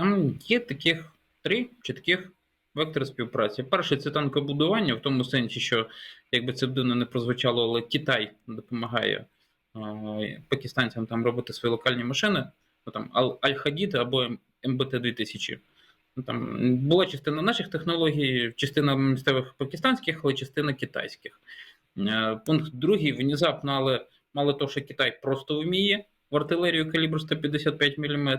Там є таких три чи таких вектори співпраці. Перший це танкобудування, в тому сенсі, що якби це б дивно не прозвучало, але Китай допомагає е, пакистанцям там робити свої локальні машини, ну, там Ал- Аль-Хадід або МБТ 2000. Ну, там була частина наших технологій, частина місцевих пакистанських, але частина китайських. Е, Пункт другий, внезапно, але мало того, що Китай просто вміє в артилерію калібру 155 мм,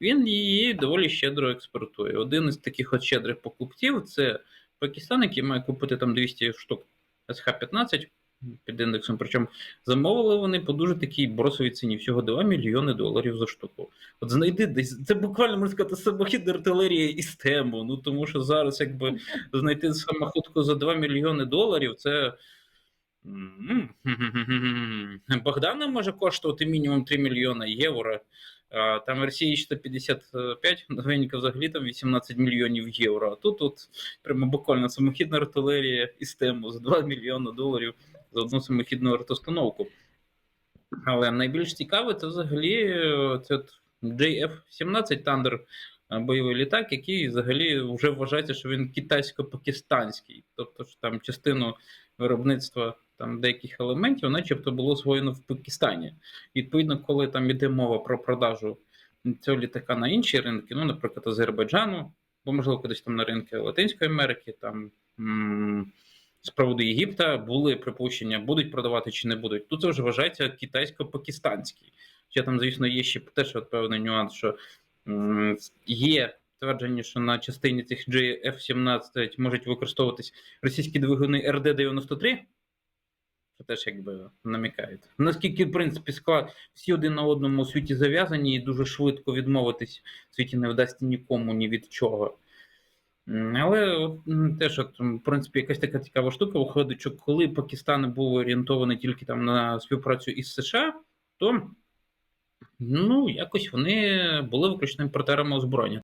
він її доволі щедро експортує. Один із таких от щедрих покупців це Пакистан, який має купити там 200 штук СХ-15 під індексом. Причому замовили вони по дуже такій бросовій ціні, всього 2 мільйони доларів за штуку. От знайди десь, це буквально можна сказати самохідна артилерія із тему. Ну тому що зараз, якби знайти самоходку за 2 мільйони доларів, це. Богдана може коштувати мінімум 3 мільйони євро. Там Росії 155, новенька взагалі там 18 мільйонів євро. А тут от прямо буквально самохідна артилерія із тему за 2 мільйони доларів за одну самохідну артостановку. Але найбільш цікаве це взагалі е, це от JF-17 Thunder е, бойовий літак, який взагалі вже вважається, що він китайсько-пакистанський. Тобто ж там частину виробництва там деяких елементів, начебто було освоєно в Пакистані. Відповідно, коли там іде мова про продажу цього літака на інші ринки, ну, наприклад, Азербайджану, бо можливо кудись там на ринки Латинської Америки, там з приводу Єгипта були припущення, будуть продавати чи не будуть. Тут це вже вважається китайсько-пакистанський. Ще там, звісно, є ще теж от певний нюанс, що є твердження, що на частині цих GF-17 можуть використовуватись російські двигуни РД-93. Це теж якби намікають. Наскільки, в принципі, склад всі один на одному у світі зав'язані, і дуже швидко відмовитись в світі не вдасться нікому ні від чого. Але теж, от, в принципі, якась така цікава штука виходить, що коли Пакистан був орієнтований тільки там на співпрацю із США, то ну, якось вони були виключно імпортерами озброєння.